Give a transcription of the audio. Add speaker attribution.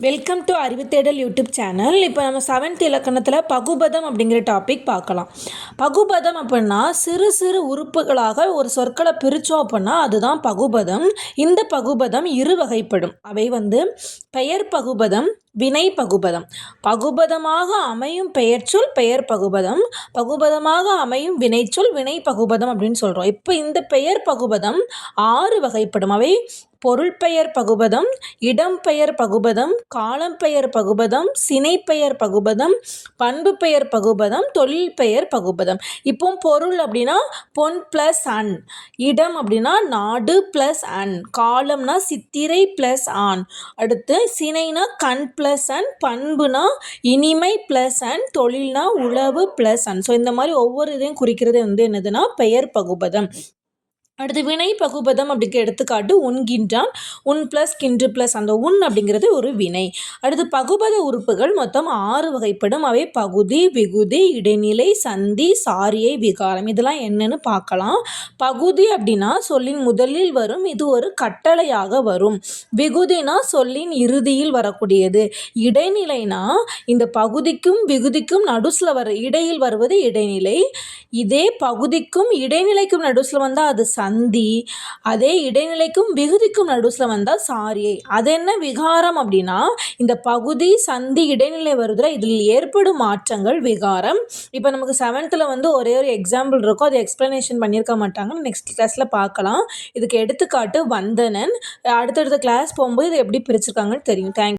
Speaker 1: Welcome to Arivuthedal YouTube channel இப்போ நம்ம seventh இலக்கணத்தில் பகுபதம் அப்படிங்கிற டாபிக் பார்க்கலாம். பகுபதம் அப்படின்னா சிறு சிறு உறுப்புகளாக ஒரு சொற்களை பிரித்தோம் அப்படின்னா அதுதான் பகுபதம். இந்த பகுபதம் இரு வகைப்படும். அவை வந்து பெயர் பகுபதம் வினை பகுபதம் பகுபதமாக அமையும் பெயர்ச்சொல் பெயர் பகுபதம். பகுபதமாக அமையும் வினைச்சொல் வினை பகுபதம் அப்படின்னு சொல்கிறோம் இப்போ இந்த பெயர் பகுபதம் ஆறு வகைப்படும். அவை பொருள்பெயர் பகுபதம் இடம்பெயர் பகுபதம் காலம்பெயர் பகுபதம் சினைப்பெயர் பகுபதம் பண்பு பெயர் பகுபதம் தொழில் பெயர் பகுபதம். இப்போ பொருள் அப்படின்னா பொன் ப்ளஸ் அன். இடம் அப்படின்னா நாடு ப்ளஸ் அன். காலம்னா சித்திரை ப்ளஸ் ஆண். அடுத்து சினைனா கண் ப்ளஸ் ப்ளஸ் அண்ட் பண்புனா இனிமை ப்ளஸ் அண்ட் தொழில்னா உழவு ப்ளஸ் அண்ட் ஸோ இந்த மாதிரி ஒவ்வொரு இதையும் குறிக்கிறது வந்து என்னதுன்னா பெயர் பகுபதம். அடுத்து வினை பகுபதம் அப்படிங்கிற எடுத்துக்காட்டு உண்கின்றான் உன் ப்ளஸ் கின்று ப்ளஸ் அந்த உன் அப்படிங்கிறது ஒரு வினை. அடுத்து பகுபத உறுப்புகள் மொத்தம் ஆறு வகைப்படும். அவை பகுதி விகுதி இடைநிலை சந்தி சாரியை விகாரம். இதெல்லாம் என்னன்னு பார்க்கலாம். பகுதி அப்படின்னா சொல்லின் முதலில் வரும் இது ஒரு கட்டளையாக வரும். விகுதினா சொல்லின் இறுதியில் வரக்கூடியது. இடைநிலைனா இந்த பகுதிக்கும் விகுதிக்கும் நடுசில் வர இடையில் வருவது இடைநிலை. இதே பகுதிக்கும் இடைநிலைக்கும் நடுசில் வந்தால் அது சந்தி சந்தி அதே இடைநிலைக்கும் விகுதிக்கும் நடுசில் வந்தால் சாரியை. அது என்ன விகாரம் அப்படின்னா இந்த பகுதி சந்தி இடைநிலை வருதுல இதில் ஏற்படும் மாற்றங்கள் விகாரம். இப்போ நமக்கு செவன்த்தில் வந்து ஒரே ஒரு எக்ஸாம்பிள் இருக்கும் அதை எக்ஸ்ப்ளனேஷன் பண்ணியிருக்க மாட்டாங்க நெக்ஸ்ட் கிளாஸில் பார்க்கலாம். இதுக்கு எடுத்துக்காட்டு வந்தனன். அடுத்தடுத்த கிளாஸ் போகும்போது இதை எப்படி பிரிச்சிருக்காங்கன்னு தெரியும். தேங்க்